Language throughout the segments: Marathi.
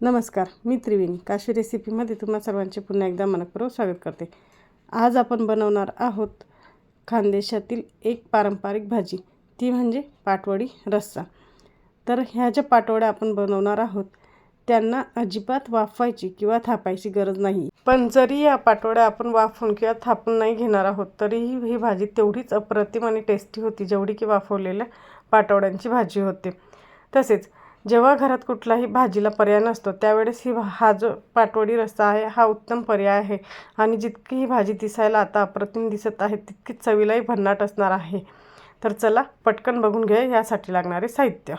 नमस्कार मी त्रिवेणी. काशी रेसिपीमध्ये तुम्हा सर्वांचे पुन्हा एकदा मनपूर्वक स्वागत करते. आज आपण बनवणार आहोत खानदेशातील एक पारंपरिक भाजी. ती म्हणजे पाटवडी रस्सा. तर ह्या ज्या पाटवड्या आपण बनवणार आहोत त्यांना अजिबात वाफवायची किंवा थापायची गरज नाही. पण जरी या पाटवड्या आपण वाफून किंवा थापून नाही घेणार आहोत तरीही ही भाजी तेवढीच अप्रतिम आणि टेस्टी होती जेवढी की वाफवलेल्या पाटवड्यांची भाजी होते. तसेच जेव्हा घरात कुठलाही भाजीला पर्याय नसतो त्यावेळेस ही भा- हा जो पाटवडी रस्सा आहे हा उत्तम पर्याय आहे. आणि जितकी ही भाजी दिसायला आता अप्रतिम दिसत आहे तितकीच चवीलाही भन्नाट असणार आहे. तर चला पटकन बघून घ्या यासाठी लागणारे साहित्य.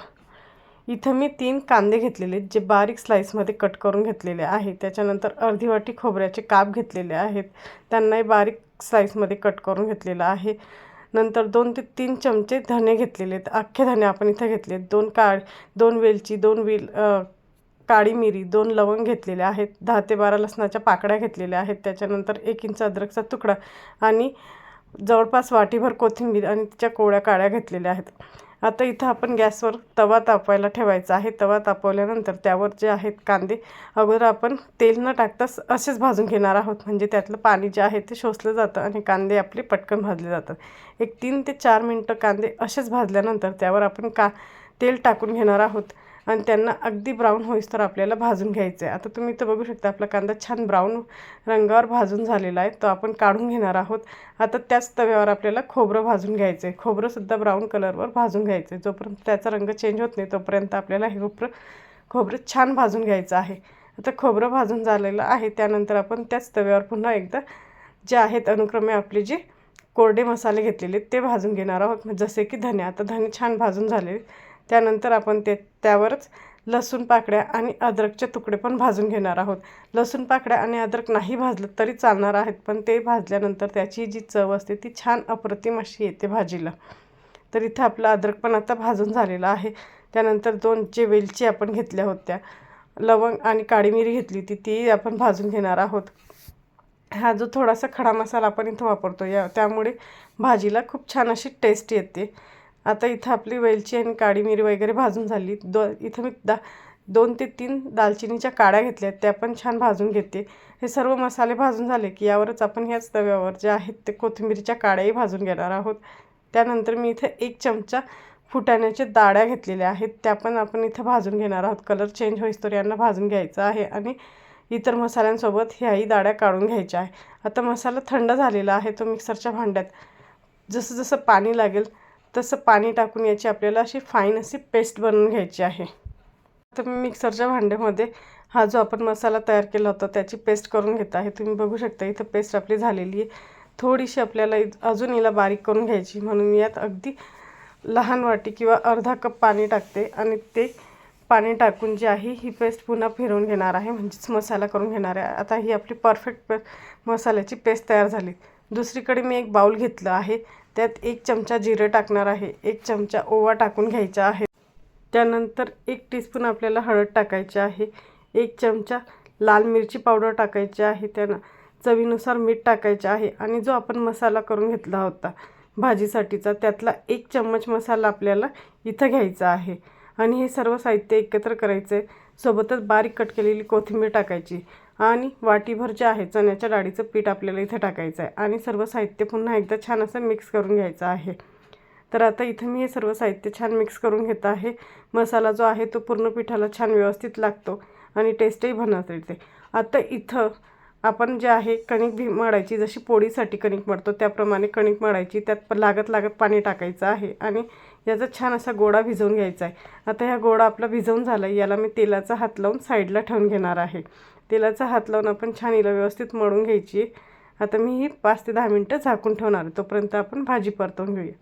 इथं मी तीन कांदे घेतलेले जे बारीक स्लाईसमध्ये कट करून घेतलेले आहे त्याच्यानंतर अर्धी वाटी खोबऱ्याचे काप घेतलेले आहेत. त्यांनाही बारीक स्लाईसमध्ये कट करून घेतलेलं आहे. नंतर दोन ते तीन चमचे धणे घेतलेले आहेत. अख्खे धणे आपण इथं घेतले आहेत. दोन काळ दोन वेलची दोन वेल काळी मिरी दोन लवंग घेतलेले आहेत. दहा ते बारा लसणाच्या पाकळ्या घेतलेल्या आहेत. त्याच्यानंतर एक इंच अद्रकचा तुकडा आणि जवळपास वाटीभर कोथिंबीर आणि तिच्या कोळ्या काळ्या घेतलेल्या आहेत. आता इथं आपण गॅसवर तवा तापवायला ठेवायचा आहे. तवा तापवल्यानंतर त्यावर जे आहेत कांदे अगोदर आपण तेल न टाकताच असेच भाजून घेणार आहोत. म्हणजे त्यातलं पाणी जे आहे ते शोषलं जातं आणि कांदे आपले पटकन भाजले जातात. एक तीन ते चार मिनटं कांदे असेच भाजल्यानंतर त्यावर आपण का तेल टाकून घेणार आहोत. आणि त्यांना अगदी ब्राऊन होईस तर आपल्याला भाजून घ्यायचं आहे आता तुम्ही इथं बघू शकता आपला कांदा छान ब्राऊन रंगावर भाजून झालेला आहे. तो आपण काढून घेणार आहोत. आता त्याच तव्यावर आपल्याला खोबरं भाजून घ्यायचं आहे खोबरंसुद्धा ब्राऊन कलरवर भाजून घ्यायचं आहे जोपर्यंत त्याचा रंग चेंज होत नाही तोपर्यंत आपल्याला हे खोबरं खोबरं छान भाजून घ्यायचं आहे. आता खोबरं भाजून झालेलं आहे. त्यानंतर आपण त्याच तव्यावर पुन्हा एकदा जे आहेत अनुक्रमे आपले जे कोरडे मसाले घेतलेले ते भाजून घेणार आहोत. जसे की धने आता धने छान भाजून झाले त्यानंतर आपण ते त्यावरच लसूण पाकळ्या आणि अद्रकचे तुकडे पण भाजून घेणार आहोत. लसूण पाकळ्या आणि अद्रक नाही भाजलं तरी चालणार आहेत पण ते भाजल्यानंतर त्याची जी चव असते ती छान अप्रतिम अशी येते भाजीला. तर इथं आपलं अद्रक पण आता भाजून झालेलं आहे. त्यानंतर दोन जे वेलची आपण घेतल्या होत्या. लवंग आणि काळी मिरी घेतली होती ती आपण भाजून घेणार आहोत. हा जो थोडासा खडा मसाला आपण इथं वापरतो या त्यामुळे भाजीला खूप छान अशी टेस्ट येते. आता इथं आपली वेलची आणि काळी मिरी वगैरे भाजून झाली. दो इथं मी दा दोन ते तीन दालचिनीच्या काड्या घेतल्या आहेत. त्या पण छान भाजून घेते. हे सर्व मसाले भाजून झाले की यावरच आपण ह्याच तव्यावर जे आहेत ते कोथिंबीरीच्या काड्याही भाजून घेणार आहोत. त्यानंतर मी इथं एक चमचा फुटाण्याच्या दाड्या घेतलेल्या आहेत. त्या पण आपण इथं भाजून घेणार आहोत. कलर चेंज होईस्तोर यांना भाजून घ्यायचं आहे आणि इतर मसाल्यांसोबत ह्याही दाड्या काढून घ्यायच्या आहे. आता मसाला थंड झालेला आहे तो मिक्सरच्या भांड्यात. जसं जसं पाणी लागेल तसं पाणी टाकून याची आपल्याला अशी फाईन अशी पेस्ट बनवून घ्यायची आहे. तर मी मिक्सरच्या भांड्यामध्ये हा जो आपण मसाला तयार केला होता त्याची पेस्ट करून घेत आहे. तुम्ही बघू शकता इथं पेस्ट आपली झालेली आहे. थोडीशी आपल्याला इ- अजून हिला बारीक करून घ्यायची. म्हणून यात अगदी लहान वाटी किंवा अर्धा कप पाणी टाकते आणि ते पाणी टाकून जी आहे ही पेस्ट पुन्हा फिरवून घेणार आहे. म्हणजेच मसाला करून घेणार आहे. आता ही आपली परफेक्ट पे मसाल्याची पेस्ट तयार झाली. दुसरीकडे मी एक बाऊल घेतलं आहे. त्यात एक चमचा जिरे टाकणार आहे एक चमचा ओवा टाकून घ्यायचा आहे. त्यानंतर एक टीस्पून आपल्याला हळद टाकायची आहे एक चमचा लाल मिरची पावडर टाकायची आहे त्यानं चवीनुसार मीठ टाकायचे आहे आणि जो आपण मसाला करून घेतला होता भाजीसाठीचा त्यातला एक चम्मच मसाला आपल्याला इथं घ्यायचा आहे. आणि हे सर्व साहित्य एकत्र करायचं आहे सोबतच बारीक कट केलेली कोथिंबीर टाकायची. आणि वाटीभर जे आहे चण्याच्या डाळीचं पीठ आपल्याला इथं टाकायचं आहे. आणि सर्व साहित्य पुन्हा एकदा छान असं मिक्स करून घ्यायचं आहे. तर आता इथं मी हे सर्व साहित्य छान मिक्स करून घेत आहे. मसाला जो आहे तो पूर्ण पिठाला छान व्यवस्थित लागतो आणि टेस्टही बनवता येते. आता इथं आपण जे आहे कणिक भी मळायची जशी पोळीसाठी कणिक मळतो त्याप्रमाणे कणिक मळायची. त्यात लागत लागत पाणी टाकायचं आहे आणि याचा छान असा गोळा भिजवून घ्यायचा आहे. आता ह्या गोळा आपला भिजवून झाला आहे याला मी तेलाचा हात लावून साईडला ठेवून घेणार आहे. तेलाचा हात लावून आपण छान हिला व्यवस्थित मळून घ्यायची. आता मी ही पाच ते दहा मिनटं झाकून ठेवणार आहे. तोपर्यंत आपण भाजी परतवून घेऊया.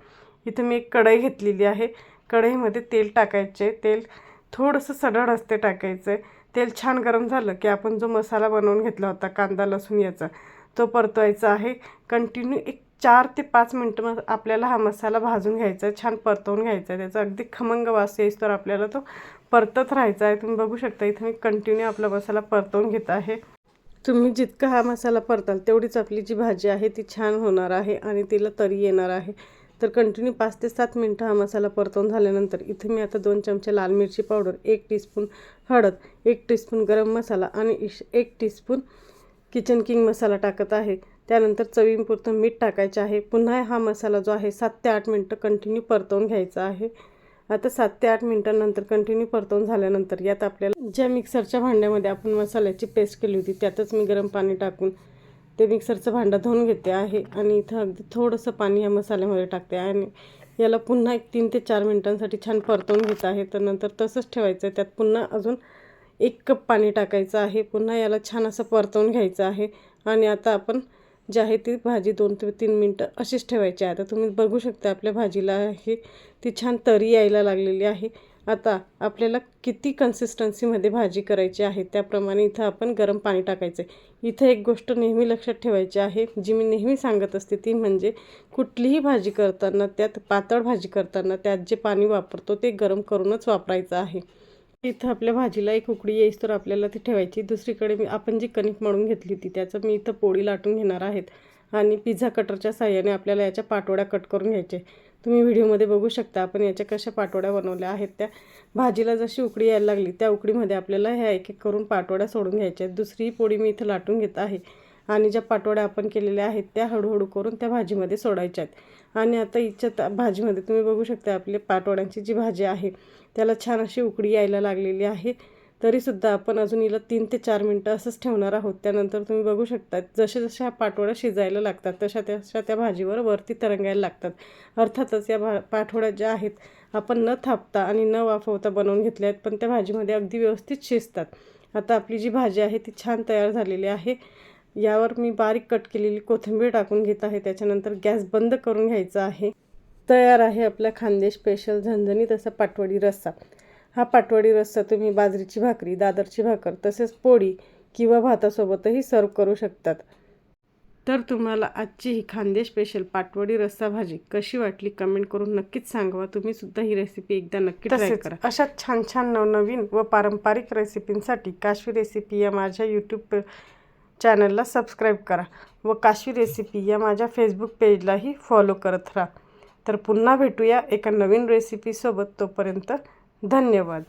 इथं मी एक कढई घेतलेली आहे. कढईमध्ये तेल टाकायचे तेल थोडंसं सडळ असते टाकायचं आहे तेल छान गरम झालं की आपण जो मसाला बनवून घेतला होता कांदा लसूण याचा तो परतवायचा आहे. कंटिन्यू एक चार ते पाच मिनटं मग आपल्याला हा मसाला भाजून घ्यायचा आहे छान परतवून घ्यायचा आहे. त्याचा अगदी खमंग वास येईस तर आपल्याला तो परतत राहायचा आहे. तुम्ही बघू शकता इथं मी कंटिन्यू आपला मसाला परतवून घेत आहे. तुम्ही जितका हा मसाला परताल तेवढीच आपली जी भाजी आहे ती छान होणार आहे आणि तिला तरी येणार आहे. तर कंटिन्यू पाच ते सात मिनटं हा मसाला परतवून झाल्यानंतर इथे मी आता दोन चमचे लाल मिरची पावडर एक टीस्पून हळद एक टीस्पून गरम मसाला आणि इश एक टीस्पून किचन किंग मसाला टाकत आहे. त्यानंतर चवीपुरतं मीठ टाकायचे आहे. पुन्हा हा मसाला जो आहे सात ते आठ मिनटं कंटिन्यू परतवून घ्यायचा आहे. आता सात ते आठ मिनटानंतर कंटिन्यू परतवून झाल्यानंतर यात आपल्याला ज्या मिक्सरच्या भांड्यामध्ये आपण मसाल्याची पेस्ट केली होती त्यातच मी गरम पाणी टाकून ते मिक्सरचं भांडं धुवून घेते आहे आणि इथं अगदी थोडंसं पाणी या मसाल्यामध्ये टाकते आणि याला पुन्हा एक तीन ते चार मिनटांसाठी छान परतवून घेत आहे. तर नंतर तसंच ठेवायचं आहे. त्यात पुन्हा अजून एक कप पाणी टाकायचं आहे. पुन्हा याला छान असं परतवून घ्यायचं आहे. आणि आता आपण जी आहे ती भाजी दोन ते तीन मिनटं अशीच ठेवायची आहे. आता तुम्ही बघू शकता आपल्या भाजीला हे ती छान तरी यायला लागलेली आहे. आता आपल्याला किती कन्सिस्टन्सीमध्ये भाजी करायची आहे त्याप्रमाणे इथं आपण गरम पाणी टाकायचं आहे. इथं एक गोष्ट नेहमी लक्षात ठेवायची आहे जी मी नेहमी सांगत असते ती म्हणजे कुठलीही भाजी करताना त्यात पातळ भाजी करताना त्यात जे पाणी वापरतो ते गरम करूनच वापरायचं आहे. इथं आपल्या भाजीला एक उकडी येईस तर आपल्याला ती ठेवायची. दुसरीकडे मी आपण जी कणिक मळून घेतली होती त्याचं मी इथं पोळी लाटून घेणार आहेत. आणि पिझ्झा कटरच्या साह्याने आपल्याला याच्या पाटोड्या कट करून घ्यायचे. तुम्ही व्हिडिओमध्ये बघू शकता आपण याच्या कशा पाटोड्या बनवल्या आहेत. त्या भाजीला जशी उकडी यायला लागली त्या उकडीमध्ये आपल्याला ह्या एक एक करून पाटोड्या सोडून घ्यायच्या आहेत. दुसरी पोळी मी इथं लाटून घेत आहे. आणि ज्या पाटोड्या आपण केलेल्या आहेत त्या हळूहळू करून त्या भाजीमध्ये सोडायच्या आहेत. आणि आता इच्छा भाजीमध्ये तुम्ही बघू शकता आपले पाटोड्यांची जी भाजी आहे त्याला छान अशी उकडी यायला लागलेली आहे. तरीसुद्धा आपण अजून हिला तीन ते चार मिनटं असंच ठेवणार आहोत. त्यानंतर तुम्ही बघू शकता जसे जसे ह्या पाटोळ्या शिजायला लागतात तशा तशा त्या भाजीवर वरती तरंगायला लागतात. अर्थातच या भा पाठोळ्या ज्या आहेत आपण न थापता आणि न वाफवता बनवून घेतल्या आहेत पण त्या भाजीमध्ये अगदी व्यवस्थित शिजतात. आता आपली जी भाजी आहे ती छान तयार झालेली आहे. यावर मी बारीक कट केलेली कोथिंबीर टाकून घेत आहे. त्याच्यानंतर गॅस बंद करून घ्यायचा आहे. तयार आहे आपला खानदेश स्पेशल झणझणीत असा पाटवडी रस्सा. हा पाटवडी रस्सा तुम्ही बाजरीची भाकरी दादरची भाकर तसेच पोळी किंवा भातासोबतही सर्व करू शकतात. तर तुम्हाला आजची ही खानदेश स्पेशल पाटवडी रस्सा भाजी कशी वाटली कमेंट करून नक्कीच सांगवा. तुम्ही सुद्धा ही रेसिपी एकदा नक्की ट्राय करा. अशा छान छान नवनवीन व पारंपरिक रेसिपींसाठी काश्वी रेसिपी या माझ्या यूट्यूब चॅनलला सबस्क्राईब करा व काशी रेसिपी या माझ्या फेसबुक पेजलाही फॉलो करत राहा. तर पुन्हा भेटूया एका नवीन रेसिपीसोबत तोपर्यंत धन्यवाद.